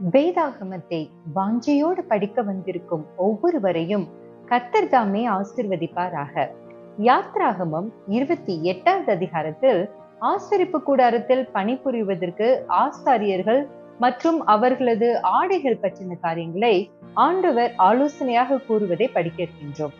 வேதாகமத்தை வாஞ்சையோடு படிக்க வந்திருக்கும் ஒவ்வொருவரையும் கத்தர் தாமே ஆசிர்வதிப்பாராக. யாத்ராகமம் இருபத்தி எட்டாவது அதிகாரத்தில் ஆசரிப்பு கூடாரத்தில் பணிபுரிவதற்கு ஆசாரியர்கள் மற்றும் அவர்களது ஆடைகள் பற்றின காரியங்களை ஆண்டவர் ஆலோசனையாக கூறுவதை படிக்கின்றோம்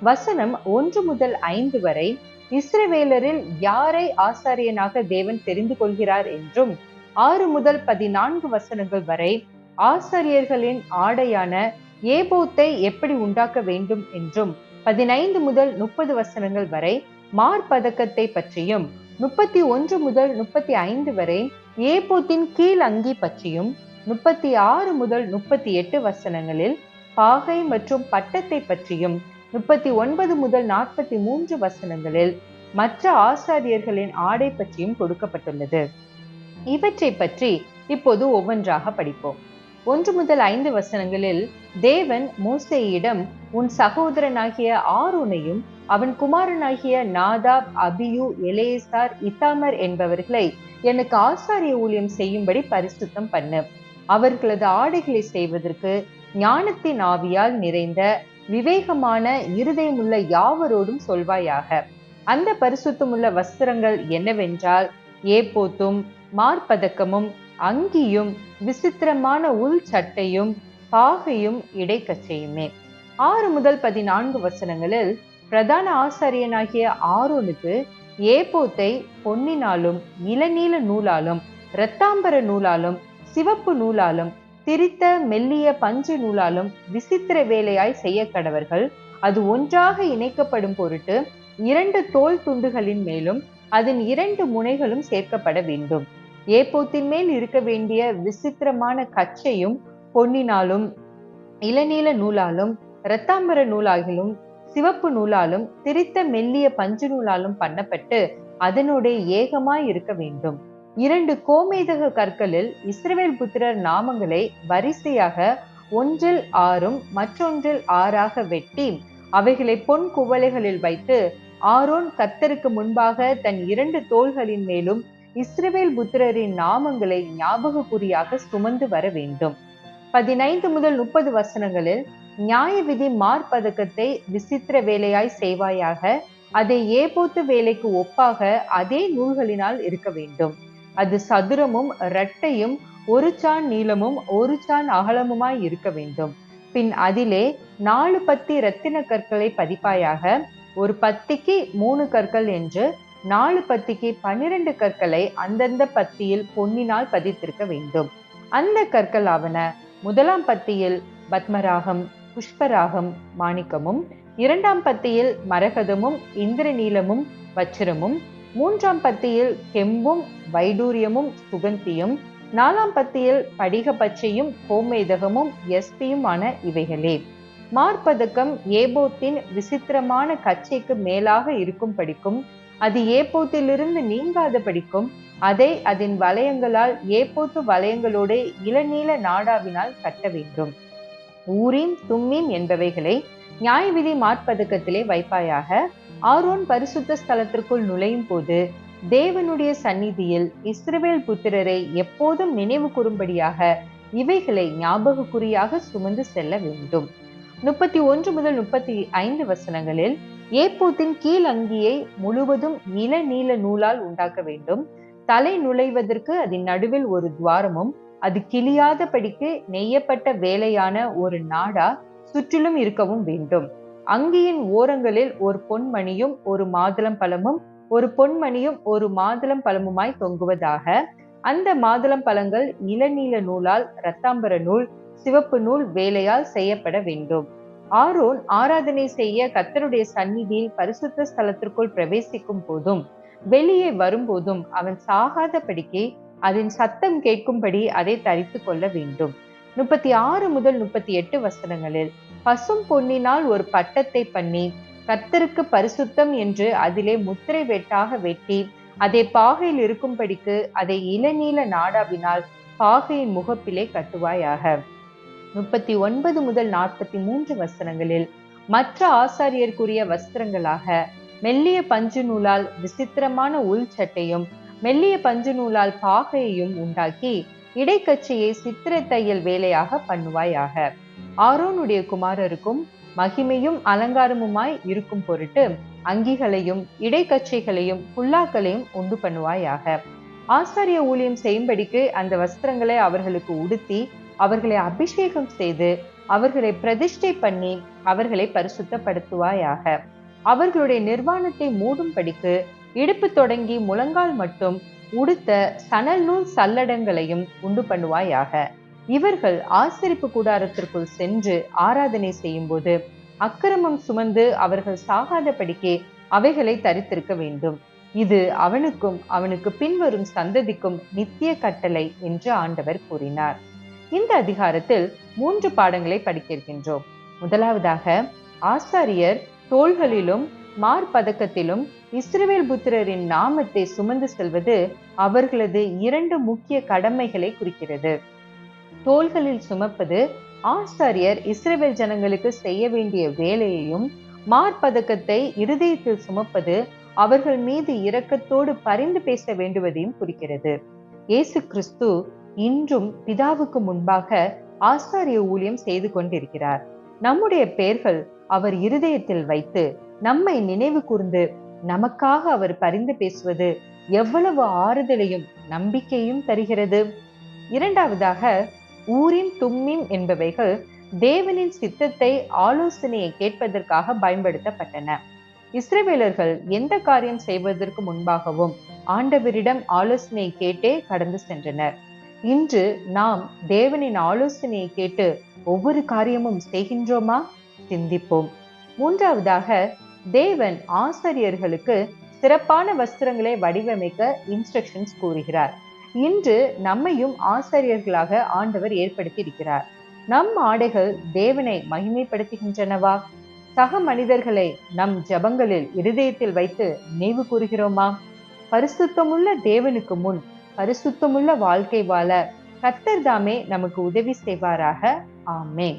வசனம் ஒன்று முதல் ஐந்து வரை இஸ்ரவேலரில் யாரை ஆசாரியனாக தேவன் தெரிந்து கொள்கிறார் என்றும் ஆறு முதல் பதினான்கு வசனங்கள் வரை ஆசிரியர்களின் ஆடையான ஏபோத்தை எப்படி உண்டாக்க வேண்டும் என்றும் பதினைந்து முதல் முப்பது வசனங்கள் வரை மார்பதக்கத்தை பற்றியும் முப்பத்தி ஒன்று முதல் முப்பத்தி ஐந்து வரை ஏபோத்தின் கீழ் அங்கி பற்றியும் முப்பத்தி ஆறு முதல் முப்பத்தி எட்டு வசனங்களில் பாகை மற்றும் பட்டத்தை பற்றியும் முப்பத்தி ஒன்பது முதல் நாற்பத்தி மூன்று வசனங்களில் மற்ற ஆசாரியர்களின் ஆடை பற்றியும் கொடுக்கப்பட்டுள்ளது. இவற்றை பற்றி இப்போது ஒவ்வொன்றாக படிப்போம். ஒன்று முதல் ஐந்து வசனங்களில் தேவன் மோசேயிடம் உன் சகோதரனாகிய ஆரோனையும் அவன் குமாரனாகிய நாதாப் அபியு எலேசார் இத்தாமர் என்பவர்களை எனக்கு ஆசாரிய ஊழியம் செய்யும்படி பரிசுத்தம் பண்ணு. அவர்களது ஆடைகளை செய்வதற்கு ஞானத்தின் ஆவியால் நிறைந்த விவேகமான இருதயமுள்ள யாவரோடும் சொல்வாயாக. அந்த பரிசுத்தமுள்ள வஸ்திரங்கள் என்னவென்றால் ஏப்போத்தும் மார்பதக்கமும் அங்கியும் விசித்திரமான உள் சட்டையும் பாகையும் இடைக்கச்சையுமே ஆறு முதல் பதினான்கு வசனங்களில் பிரதான ஆசாரியனாகிய ஆரோனுக்கு ஏப்போத்தை பொன்னினாலும் இளநீல நூலாலும் இரத்தாம்பர நூலாலும் சிவப்பு நூலாலும் திரித்த மெல்லிய பஞ்சு நூலாலும் விசித்திர வேலையாய் செய்ய கடவர்கள் அது ஒன்றாக இணைக்கப்படும் பொருட்டு இரண்டு தோல் துண்டுகளின் மேலும் அதன் இரண்டு முனைகளும் சேர்க்கப்பட வேண்டும். ஏப்போத்தின் மேல் இருக்க வேண்டிய விசித்திரமான கச்சையும் பொன்னினாலும் இளநீல நூலாலும் இரத்தாம்பர நூலாகிலும் சிவப்பு நூலாலும் திரித்த மெல்லிய பஞ்சு நூலாலும் பண்ணப்பட்டு அதனுடைய ஏகமாய் இருக்க வேண்டும். இரண்டு கோமேதக கற்களில் இஸ்ரவேல் புத்திரர் நாமங்களை வரிசையாக ஒன்றில் ஆறும் மற்றொன்றில் ஆறாக வெட்டி அவைகளை பொன் குவளைகளில் வைத்து ஆரோன் கர்த்தருக்கு முன்பாக தன் இரண்டு தோள்களின் மேலும் இஸ்ரவேல் புத்திரரின் நாமங்களை ஞாபக குறியாக சுமந்து வர வேண்டும். பதினைந்து முதல் முப்பது வசனங்களில் நியாய விதி மார்பதக்கத்தை விசித்திர வேலையாய் செய்வாயாக அதை ஏபோத்து வேலைக்கு ஒப்பாக அதே நூல்களினால் இருக்க வேண்டும். அது சதுரமும் இரட்டையும் ஒரு சான் நீளமும் ஒரு சான் அகலமுமாய் இருக்க வேண்டும். பின் அதிலே நாலு பத்தி இரத்தின கற்களை பதிப்பாயாக ஒரு பத்திக்கு மூணு கற்கள் என்று நாலு பத்திக்கு பன்னிரண்டு கற்களை அந்தந்த பத்தியில் பொன்னினால் பதித்திருக்க வேண்டும். அந்த கற்கள் ஆவன முதலாம் பத்தியில் பத்மராகம் புஷ்பராகம் மாணிக்கமும் இரண்டாம் பத்தியில் மரகதமும் இந்திரநீலமும் வச்சிரமும் மூன்றாம் பத்தியில் கெம்பும் வைடூரியமும் சுகந்தியும் நாலாம் பத்தியில் படிக பச்சையும் கோமேதகமும் எஸ்பியுமான இவைகளே. மார்பதக்கம் ஏபோத்தின் விசித்திரமான கச்சைக்கு மேலாக இருக்கும் படிக்கும் அது ஏப்போத்திலிருந்து நீங்காத படிக்கும். அதை அதன் வளையங்களால் ஏப்போத்து வளையங்களோடு இளநீல நாடாவினால் கட்ட வேண்டும். ஊரீம் தும்மீம் என்பவைகளை நியாய விதி மார்பதக்கத்திலே வைப்பாயாக. ஆரோன் பரிசுத்த ஸ்தலத்திற்குள் நுழையும் போது தேவனுடைய சந்நிதியில் இஸ்ரவேல் புத்திரரை எப்போதும் நினைவு கூறும்படியாக இவைகளை ஞாபக குறியாக சுமந்து செல்ல வேண்டும். முப்பத்தி ஒன்று முதல் முப்பத்தி ஐந்து வசனங்களில் ஏப்பூத்தின் கீழ் அங்கியை முழுவதும் இள நீல நூலால் உண்டாக்க வேண்டும். தலை நுழைவதற்கு அதன் நடுவில் ஒரு துவாரமும் அது கிளியாதபடிக்கு நெய்யப்பட்ட வேலையான ஒரு நாடா சுற்றிலும் இருக்கவும் வேண்டும். அங்கியின் ஓரங்களில் ஒரு பொன்மணியும் ஒரு மாதுளம் பழமும் ஒரு பொன்மணியும் ஒரு மாதுளம் பழமுமாய் தொங்குவதாக அந்த மாதுளம் பழங்கள் இளநீல நூலால் இரத்தாம்பர நூல் சிவப்பு நூல் வேலையால் செய்யப்பட வேண்டும். ஆரோன் ஆராதனை செய்ய கத்தருடைய சந்நிதியில் பரிசுத்த ஸ்தலத்திற்குள் பிரவேசிக்கும் போதும் வெளியே வரும்போதும் அவன் சாகாதபடிக்கு அதன் சத்தம் கேட்கும்படி அதை தரித்து கொள்ள வேண்டும். முப்பத்தி ஆறு முதல் முப்பத்தி எட்டு வசனங்களில் பசும் பொன்னினால் ஒரு பட்டத்தை பண்ணி கர்த்தருக்கு பரிசுத்தம் என்று அதிலே முத்திரை வெட்டாக வெட்டி அதை பாகையில் இருக்கும்படிக்கு அதை இளநீல நாடாவினால் பாகையின் முகப்பிலே கட்டுவாயாக. முப்பத்தி ஒன்பது முதல் நாற்பத்தி மூன்று வசனங்களில் மற்ற ஆசாரியருக்குரிய வஸ்திரங்களாக மெல்லிய பஞ்சு நூலால் விசித்திரமான உள் சட்டையும் மெல்லிய பஞ்சு நூலால் பாகையையும் உண்டாக்கி இடைக்கச்சையை சித்திர தையல் வேலையாக பண்ணுவாயாக. ஆரோனுடைய குமாரருக்கும் மகிமையும் அலங்காரமுமாய் இருக்கும் பொருட்டு அங்கிகளையும் இடைக்கச்சைகளையும் புல்லாக்களையும் உண்டு பண்ணுவாயாக. ஆசாரிய ஊழியம் செய்யும்படிக்கு அந்த வஸ்திரங்களை அவர்களுக்கு உடுத்தி அவர்களை அபிஷேகம் செய்து அவர்களை பிரதிஷ்டை பண்ணி அவர்களை பரிசுத்தப்படுத்துவாயாக. அவர்களுடைய நிர்வாணத்தை மூடும்படிக்கு இடுப்பு தொடங்கி முழங்கால் மட்டும் உடுத்த சணல் நூல் சல்லடங்களையும் உண்டு பண்ணுவாயாக. இவர்கள் ஆசரிப்பு கூடாரத்திற்குள் சென்று ஆராதனை செய்யும் போது அக்கிரமம் சுமந்து அவர்கள் சாகாதபடிக்கே அவைகளை தரித்திருக்க வேண்டும். இது அவனுக்கும் அவனுக்கு பின்வரும் சந்ததிக்கும் நித்திய கட்டளை என்று ஆண்டவர் கூறினார். இந்த அதிகாரத்தில் மூன்று பாடங்களை படிக்க இருக்கின்றோம் முதலாவதாக ஆசாரியர் தோள்களிலும் மார்பதக்கத்திலும் இஸ்ரவேல் புத்திரரின் நாமத்தை சுமந்து செல்வது அவர்களது இரண்டு முக்கிய கடமைகளை குறிக்கிறது. தோள்களில் சுமப்பது ஆசாரியர் இஸ்ரவேல் ஜனங்களுக்கு செய்ய வேண்டிய வேலையையும் மார்பதக்கத்தை இருதயத்தில் சுமப்பது அவர்கள் மீது இரக்கத்தோடு பரிந்து பேச வேண்டுவதையும் குறிக்கிறது. இயேசு கிறிஸ்து இன்றும் பிதாவுக்கு முன்பாக ஆசாரிய ஊழியம் செய்து கொண்டிருக்கிறார். நம்முடைய பெயர்கள் அவர் இருதயத்தில் வைத்து நம்மை நினைவு கூர்ந்து நமக்காக அவர் பரிந்து பேசுவது எவ்வளவு ஆறுதலையும் நம்பிக்கையும் தருகிறது. இரண்டாவதாக ஊரின் தும்மிம் என்பவைகள் தேவனின் சித்தத்தை ஆலோசனையை கேட்பதற்காக பயன்படுத்தப்பட்டன. இஸ்ரேவேலர்கள் எந்த காரியம் செய்வதற்கு முன்பாகவும் ஆண்டவரிடம் ஆலோசனை கேட்டே கடந்து சென்றனர். இன்று நாம் தேவனின் ஆலோசனையை கேட்டு ஒவ்வொரு காரியமும் செய்கின்றோமா? சிந்திப்போம். மூன்றாவதாக தேவன் ஆசிரியர்களுக்கு சிறப்பான வஸ்திரங்களை வடிவமைக்க இன்ஸ்ட்ரக்ஷன்ஸ் கூறுகிறார். இன்று நம்மையும் ஆசிரியர்களாக ஆண்டவர் ஏற்படுத்தி இருக்கிறார் நம் ஆடைகள் தேவனை மகிமைப்படுத்துகின்றனவா? சக மனிதர்களை நம் ஜபங்களில் இருதயத்தில் வைத்து நினைவு கூறுகிறோமா? பரிசுத்தமுள்ள தேவனுக்கு முன் பரிசுத்தமுள்ள வாழ்க்கை வாழ கத்தர் தாமே நமக்கு உதவி செய்வாராக. ஆமே